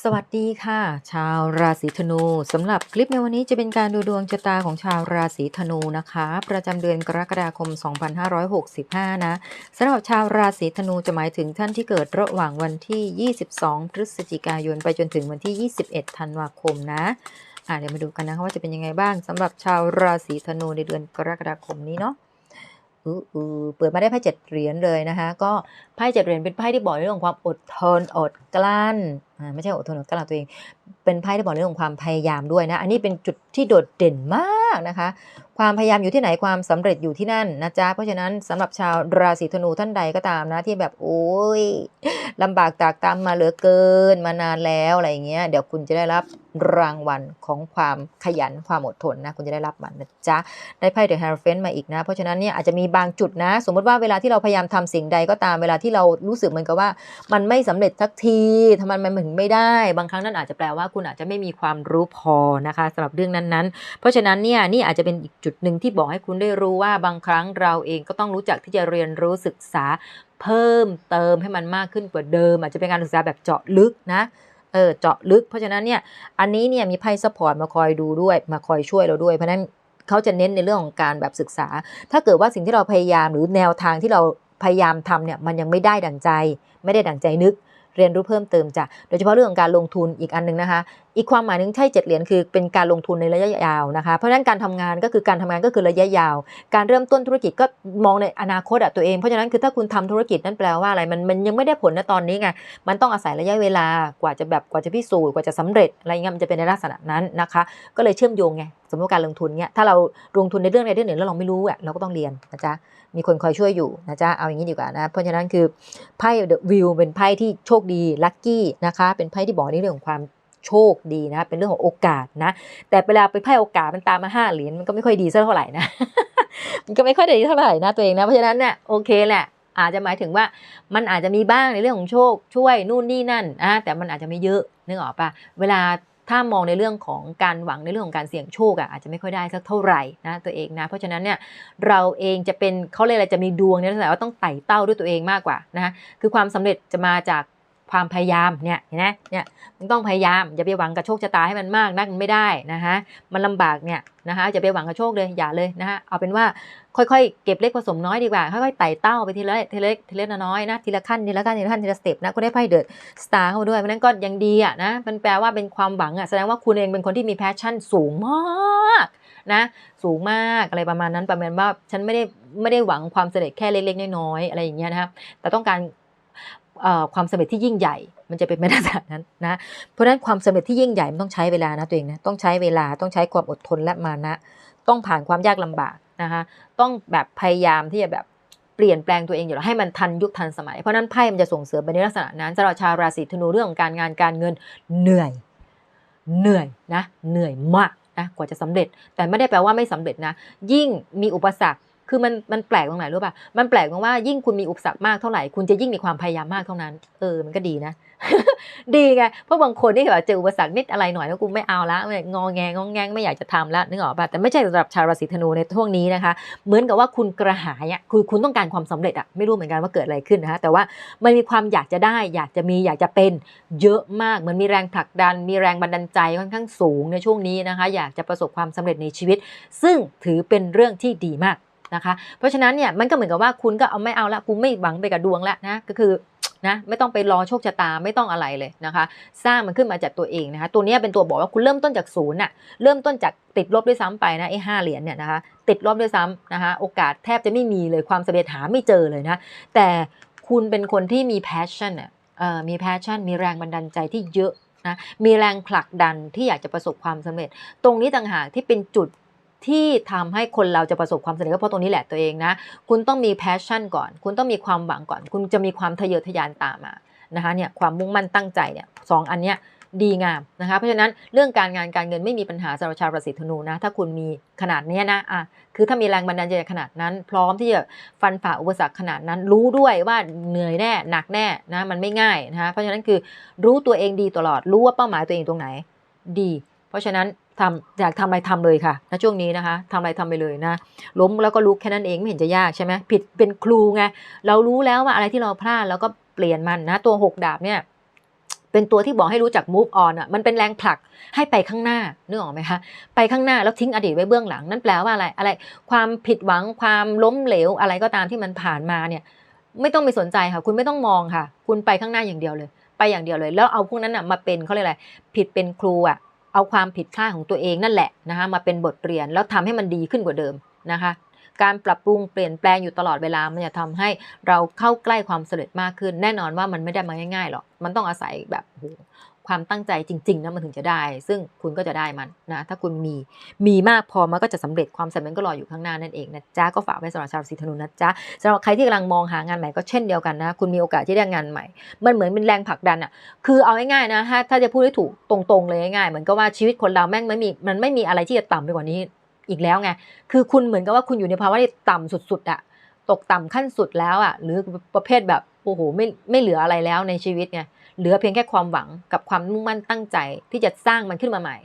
สวัสดีค่ะ ชาวราศีธนูสำหรับคลิปในวันนี้จะเป็นการดูดวงชะตาของชาวราศีธนูนะคะ ประจำเดือนกรกฎาคม 2565 นะสำหรับชาวราศีธนูจะหมายถึงท่านที่เกิดระหว่างวันที่ 22 พฤศจิกายน ไปจนถึงวันที่ 21 ธันวาคมนะอะเดี๋ยวมาดูกันนะคะว่าจะเป็นยังไงบ้างสำหรับชาวราศีธนูในเดือนกรกฎาคมนี้เนาะอืออือเปิดมาได้ไพ่เจ็ดเหรียญเลยนะคะ ก็ไพ่เจ็ดเหรียญเป็นไพ่ที่บอกเรื่องของความอดทนอดกลั้น ไม่ใช่อดทนกับกลั้นตัวเอง เป็นไพ่ที่บอกเรื่องของความพยายามด้วยนะ อันนี้เป็นจุดที่โดดเด่นมากนะคะความพยายามอยู่ที่ไหนความสำเร็จอยู่ที่นั่นนะจ๊ะ เพราะฉะนั้นสำหรับชาวราศีธนูท่านใดก็ตามนะที่แบบโอ้ยลำบากตากตามมาเหลือเกินมานานแล้วอะไรเงี้ยเดี๋ยวคุณจะได้รับรางวัลของความขยันความอดทนนะคุณจะได้รับมันนะจ๊ะ ได้ไพ่เดอะแฮร์เฟนมาอีกนะ เพราะฉะนั้นเนี่ยอาจจะมีบางจุดนะ สมมติว่าเวลาที่เราพยายามทำสิ่งใดก็ตามเวลาที่เรารู้สึกเหมือนกับว่า มันไม่สำเร็จสักทีทำไมมันถึงไม่ได้ บางครั้งนั่นอาจจะแปลว่าคุณอาจจะไม่มีความรู้พอนะคะสำหรับเรื่องนั้นๆ เพราะฉะนั้นเนี่ยนี่อาจจะเป็นอีกจุดหนึ่งที่บอกให้คุณได้รู้ว่าบางครั้งเราเองก็ต้องรู้จักที่จะเรียนรู้ศึกษาเพิ่มเติมให้มันมากขึ้นกว่าเดิม อาจจะเป็นการศึกษาแบบเจาะลึกนะเออเจาะลึกเพราะฉะนั้นเนี่ยอันนี้เนี่ยมีไพ่ซัพพอร์ตมาคอยดูด้วยมาคอยช่วยเราด้วย เพราะนั้นเขาจะเน้นในเรื่องของการแบบศึกษา ถ้าเกิดว่าสิ่งที่เราพยายามหรือแนวทางที่เราพยายามทำเนี่ยมันยังไม่ได้ดั่งใจ ไม่ได้ดั่งใจนึก เรียนรู้เพิ่มเติมจ้ะโดยเฉพาะเรื่องของการลงทุนอีกอันหนึ่งนะคะอีกความหมายหนึ่งใช่เจ็ดเหรียญคือเป็นการลงทุนในระยะยาวนะคะเพราะฉะนั้นการทำงานก็คือการทำงานก็คือระยะยาว การเริ่มต้นธุรกิจก็มองในอนาคตอะตัวเองเพราะฉะนั้นคือถ้าคุณทำธุรกิจนั่นแปลว่าอะไรมันมันยังไม่ได้ผลนะตอนนี้ไงมันต้องอาศัยระยะเวลากว่าจะแบบกว่าจะพิสูจน์กว่าจะสำเร็จอะไรเงี้ยมันจะเป็นในลักษณะนั้นนะคะ ก็เลยเชื่อมโยงไงสมมติการลงทุนเนี่ยถ้าเราลงทุนในเรื่องใดเรื่องหนึ่งแล้วเราไม่รู้อะเราก็ต้องเรียนนะจ๊ะมีคนคอยช่วยอยู่นะจ๊ะเอาอย่างนี้ดีกว่านะเพราะฉะนั้นคือไพ่เดอะวิวเป็นไพ่ที่โชคดีลัคกี้นะคะเป็นไพ่ที่บอกในเรื่องของความ โชคดีนะ เป็นเรื่องของโอกาสนะ แต่เวลาไปไพ่โอกาสมันตามมาห้าเหรียญมันก็ไม่ค่อยดีสักเท่าไหร่นะ มันก็ไม่ค่อยดีเท่าไหร่นะตัวเองนะ เพราะฉะนั้นเนี่ยโอเคแหละอาจจะหมายถึงว่ามันอาจจะมีบ้างในเรื่องของโชคช่วยนู่นนี่นั่นนะแต่มันอาจจะไม่เยอะนึกออกปะเวลาถ้ามองในเรื่องของการหวังในเรื่องของการเสี่ยงโชคอะอาจจะไม่ค่อยได้สักเท่าไหร่นะตัวเองนะเพราะฉะนั้นเนี่ยเราเองจะเป็นเขาเรียกอะไรจะมีดวงในลักษณะว่าต้องไต่เต้าด้วยตัวเองมากกว่านะคือความสำเร็จจะมาจาก ความพยายามเนี่ยเห็นไหมเนี่ยมันต้องพยายามอย่าไปหวังกับโชคชะตาให้มันมากนักมันไม่ได้นะคะมันลำบากเนี่ยนะคะอย่าไปหวังกับโชคเลยอย่าเลยนะคะเอาเป็นว่าค่อยๆ เก็บเล็กผสมน้อยดีกว่าค่อยๆไต่เต้าไปทีละทีละเล็กทีละน้อยนะทีละขั้นทีละขั้นทีละขั้นทีละสเต็ปนะก็ได้ไพ่เดอะสตาร์เข้ามาด้วยเพราะนั้นก็ยังดีอะนะมันแปลว่าเป็นความหวังอะแสดงว่าคุณเองเป็นคนที่มีแพชชั่นสูงมากนะสูงมากอะไรประมาณนั้นประมาณว่าฉันไม่ได้ไม่ได้หวังความสำเร็จแค่เล็กๆน้อยๆอะไรอย่างเงี้ยนะครับแต่ต้องการ ความสำเร็จที่ยิ่งใหญ่ มันจะเป็นไม่ได้แบบนั้นนะเพราะฉะนั้นความสำเร็จที่ยิ่งใหญ่มันต้องใช้เวลานะตัวเองนะต้องใช้เวลาต้องใช้ความอดทนและมานะ ต้องผ่านความยากลำบากนะคะต้องแบบพยายามที่จะแบบเปลี่ยนแปลงตัวเองอยู่แล้วให้มันทันยุคทันสมัย เพราะนั้นไพ่มันจะส่งเสริมไปในลักษณะนั้นสำหรับชาวราศีธนูเรื่องของการงานการเงินเหนื่อย เหนื่อยนะเหนื่อยมากนะกว่าจะสำเร็จ แต่ไม่ได้แปลว่าไม่สำเร็จนะ ยิ่งมีอุปสรรค คือมันมันแปลกตรงไหนรู้ป่ะ มันแปลกตรงว่ายิ่งคุณมีอุปสรรคมากเท่าไหร่ คุณจะยิ่งมีความพยายามมากเท่านั้น เออ มันก็ดีนะ ดีไง เพราะบางคนที่แบบเจออุปสรรคนิดอะไรหน่อยแล้วกูไม่เอาละไม่งอแงงองแงงไม่อยากจะทำละนึกออกป่ะ แต่ไม่ใช่สำหรับชาวราศีธนูในช่วงนี้นะคะ เหมือนกับว่าคุณกระหายอะ คือคุณต้องการความสำเร็จอะ ไม่รู้เหมือนกันว่าเกิดอะไรขึ้นนะคะ แต่ว่ามันมีความอยากจะได้ อยากจะมี อยากจะเป็น เยอะมาก เหมือนมีแรงผลักดัน มีแรงบันดาลใจค่อนข้างสูงในช่วงนี้นะคะ อยากจะประสบความสำเร็จในชีวิต ซึ่งถือเป็นเรื่องที่ดีมาก นะคะ เพราะฉะนั้นเนี่ยมันก็เหมือนกับว่าคุณก็เอาไม่เอาละกูไม่หวังไปกับดวงแล้วนะก็คือนะไม่ต้องไปรอโชคชะตาไม่ต้องอะไรเลยนะคะ สร้างมันขึ้นมาจากตัวเองนะคะ ตัวนี้เป็นตัวบอกว่าคุณเริ่มต้นจากศูนย์น่ะเริ่มต้นจากติดลบด้วยซ้ำไปนะไอ้ห้าเหรียญเนี่ยนะคะ ติดลบด้วยซ้ำนะคะ โอกาสแทบจะไม่มีเลยความสำเร็จหาไม่เจอเลยนะแต่คุณเป็นคนที่มี passion อะมี passion มีแรงบันดาลใจที่เยอะนะมีแรงผลักดันที่อยากจะประสบความสำเร็จ ตรงนี้ต่างหากที่เป็นจุด ที่ทำให้คนเราจะประสบความสำเร็จก็เพราะตรงนี้แหละตัวเองนะ คุณต้องมี passion ก่อน คุณต้องมีความหวังก่อน คุณจะมีความทะเยอทะยานตามมานะคะเนี่ยความมุ่งมั่นตั้งใจเนี่ยสองอันเนี้ยดีงามนะคะเพราะฉะนั้นเรื่องการงานการเงินไม่มีปัญหาสำหรับชาวราศีธนูนะ ถ้าคุณมีขนาดเนี้ยนะอะคือถ้ามีแรงบันดาลใจขนาดนั้น พร้อมที่จะฟันฝ่าอุปสรรคขนาดนั้น รู้ด้วยว่าเหนื่อยแน่หนักแน่นะมันไม่ง่ายนะคะเพราะฉะนั้นคือรู้ตัวเองดีตลอดรู้ว่าเป้าหมายตัวเองตรงไหนดี เพราะฉะนั้น ทำอยากทำอะไรทำเลยค่ะณช่วงนี้นะคะทำอะไรทำไปเลยนะ ล้มแล้วก็ลุกแค่นั้นเองไม่เห็นจะยากใช่ไหมผิดเป็นครูไงเรารู้แล้วว่าอะไรที่เราพลาดเราก็เปลี่ยนมันนะ ตัวหกดาบเนี่ยเป็นตัวที่บอกให้รู้จัก move on อะ มันเป็นแรงผลักให้ไปข้างหน้านึกออกไหมคะ ไปข้างหน้าแล้วทิ้งอดีตไว้เบื้องหลัง นั่นแปลว่าอะไร อะไร ความผิดหวัง ความล้มเหลว อะไรก็ตามที่มันผ่านมาเนี่ย ไม่ต้องไปสนใจค่ะ คุณไม่ต้องมองค่ะ คุณไปข้างหน้าอย่างเดียวเลย ไปอย่างเดียวเลย แล้วเอาพวกนั้นอะมาเป็นเขาเรียกอะไร ผิดเป็นครูอะ เอาความผิดพลาดของตัวเองนั่นแหละนะคะมาเป็นบทเรียนแล้วทำให้มันดีขึ้นกว่าเดิมนะคะ การปรับปรุงเปลี่ยนแปลงอยู่ตลอดเวลา มันจะทำให้เราเข้าใกล้ความสำเร็จมากขึ้น แน่นอนว่ามันไม่ได้มาง่ายๆหรอก มันต้องอาศัยแบบโหความตั้งใจจริงๆนะมันถึงจะได้ ซึ่งคุณก็จะได้มันนะ ถ้าคุณมี มีมากพอมันก็จะสำเร็จความสำเร็จก็รออยู่ข้างหน้านั่นเองนะจ๊ะ ก็ฝากไว้สำหรับชาวราศีธนูนะจ๊ะสำหรับใครที่กำลังมองหางานใหม่ก็เช่นเดียวกันนะ คุณมีโอกาสที่ได้งานใหม่ มันเหมือนเป็นแรงผลักดันอะคือเอาง่ายๆนะ ถ้าถ้าจะพูดให้ถูกตรงๆเลยง่ายๆ เหมือนกับว่าชีวิตคนเราแม่งไม่มี มันไม่มีอะไรที่จะต่ำไปกว่านี้ อีกแล้วไง คือคุณเหมือนกับว่าคุณอยู่ในภาวะที่ต่ำสุดๆอะตกต่ำขั้นสุดแล้วอะหรือประเภทแบบโอ้โหไม่ไม่เหลืออะไรแล้วในชีวิตไงเหลือเพียงแค่ความหวังกับความมุ่งมั่นตั้งใจที่จะสร้างมันขึ้นมาใหม่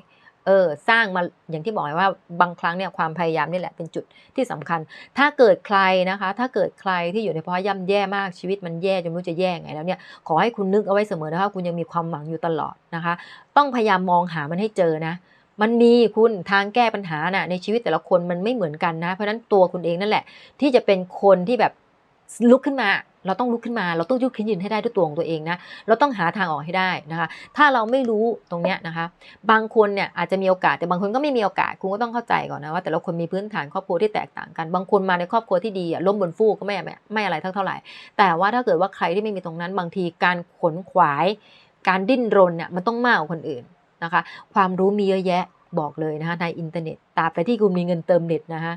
เออสร้างมาอย่างที่บอกไว้ว่าบางครั้งเนี่ยความพยายามนี่แหละเป็นจุดที่สำคัญ ถ้าเกิดใครนะคะ ถ้าเกิดใครที่อยู่ในภาวะย่ำแย่มากชีวิตมันแย่จนไม่รู้จะแย่ไงแล้วเนี่ยขอให้คุณนึกเอาไว้เสมอนะคะคุณยังมีความหวังอยู่ตลอดนะคะ ต้องพยายามมองหามันให้เจอนะ มันมีคุณทางแก้ปัญหาน่ะในชีวิตแต่ละคนมันไม่เหมือนกันนะ เพราะฉะนั้นตัวคุณเองนั่นแหละ ที่จะเป็นคนที่แบบลุกขึ้นมา เราต้องลุกขึ้นมา เราต้องยุกขึ้นยืนให้ได้ด้วยตัวของตัวเองนะเราต้องหาทางออกให้ได้นะคะ ถ้าเราไม่รู้ตรงเนี้ยนะคะ บางคนเนี่ยอาจจะมีโอกาสแต่บางคนก็ไม่มีโอกาสคุณก็ต้องเข้าใจก่อนนะว่าแต่ละคนมีพื้นฐานครอบครัวที่แตกต่างกัน บางคนมาในครอบครัวที่ดีอะล้มบนฟูกก็ไม่ไม่ไม่อะไรเท่าเท่าไหร่ แต่ว่าถ้าเกิดว่าใครที่ไม่มีตรงนั้น บางทีการขนขวาย การดิ้นรนเนี่ยมันต้องมากกว่าคนอื่น นะคะ ความรู้มีเยอะแยะบอกเลยนะคะในอินเทอร์เน็ตตราบใดที่คุณมีเงินเติมเน็ตนะคะ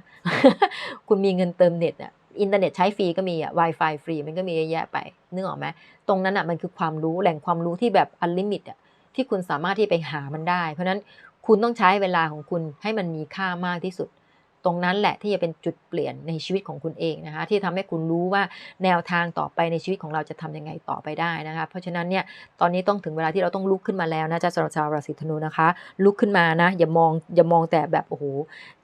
คุณมีเงินเติมเน็ตอะอินเทอร์เน็ตใช้ฟรีก็มีอะ Wi-Fi ฟรีมันก็มีเยอะแยะไปนึกออกไหมตรงนั้นอะมันคือความรู้แหล่งความรู้ที่แบบอันลิมิตอะที่คุณสามารถที่ไปหามันได้ เพราะนั้นคุณต้องใช้เวลาของคุณให้มันมีค่ามากที่สุด ตรงนั้นแหละที่จะเป็นจุดเปลี่ยนในชีวิตของคุณเองนะคะ ที่ทำให้คุณรู้ว่าแนวทางต่อไปในชีวิตของเราจะทำยังไงต่อไปได้นะคะ เพราะฉะนั้นเนี่ยตอนนี้ต้องถึงเวลาที่เราต้องลุกขึ้นมาแล้วนะจ๊ะสำหรับชาวราศีธนูนะคะ ลุกขึ้นมานะอย่ามองอย่ามองแต่แบบโอ้โห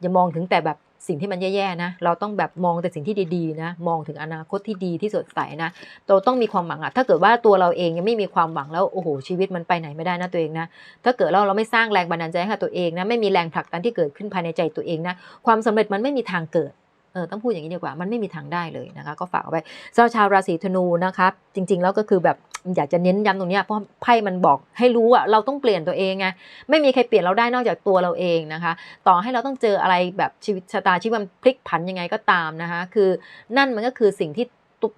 อย่ามองถึงแต่แบบ สิ่งที่มันแย่ๆนะ เราต้องแบบมองแต่สิ่งที่ดีๆนะ มองถึงอนาคตที่ดีที่สดใสนะ เราต้องมีความหวังอะถ้าเกิดว่าตัวเราเองยังไม่มีความหวังแล้วโอ้โหชีวิตมันไปไหนไม่ได้นะตัวเองนะ ถ้าเกิดเราเราไม่สร้างแรงบันดาลใจให้กับตัวเองนะ ไม่มีแรงผลักดันที่เกิดขึ้นภายในใจตัวเองนะ ความสำเร็จมันไม่มีทางเกิดเออต้องพูดอย่างนี้ดีกว่ามันไม่มีทางได้เลยนะคะ ก็ฝากเอาไว้สำหรับชาวราศีธนูนะคะ จริง ๆ แล้วก็คือแบบอยากจะเน้นย้ำตรงนี้เพราะไพ่มันบอกให้รู้อะเราต้องเปลี่ยนตัวเองไงไม่มีใครเปลี่ยนเราได้นอกจากตัวเราเองนะคะ ต่อให้เราต้องเจออะไรแบบชีวิตชะตาชีวิตมันพลิกผันยังไงก็ตามนะคะ คือนั่นมันก็คือสิ่งที่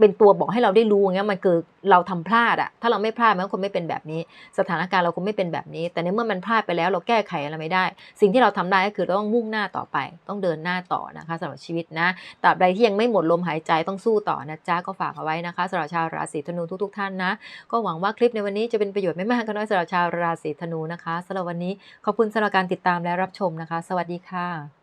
เป็นตัวบอกให้เราได้รู้อย่างเงี้ยมันคือเราทำพลาดอะถ้าเราไม่พลาดมันก็คงไม่เป็นแบบนี้ สถานการณ์เราคงไม่เป็นแบบนี้ แต่ในเมื่อมันพลาดไปแล้วเราแก้ไขอะไรไม่ได้ สิ่งที่เราทำได้ก็คือเราต้องมุ่งหน้าต่อไป ต้องเดินหน้าต่อนะคะสำหรับชีวิตนะตราบใดที่ยังไม่หมดลมหายใจต้องสู้ต่อนะจ๊ะก็ฝากเอาไว้นะคะสำหรับชาวราศีธนูทุกๆท่านนะ ก็หวังว่าคลิปในวันนี้จะเป็นประโยชน์ไม่มากก็น้อยสำหรับชาวราศีธนูนะคะสำหรับวันนี้ขอบคุณสำหรับการติดตามและรับชมนะคะ สวัสดีค่ะ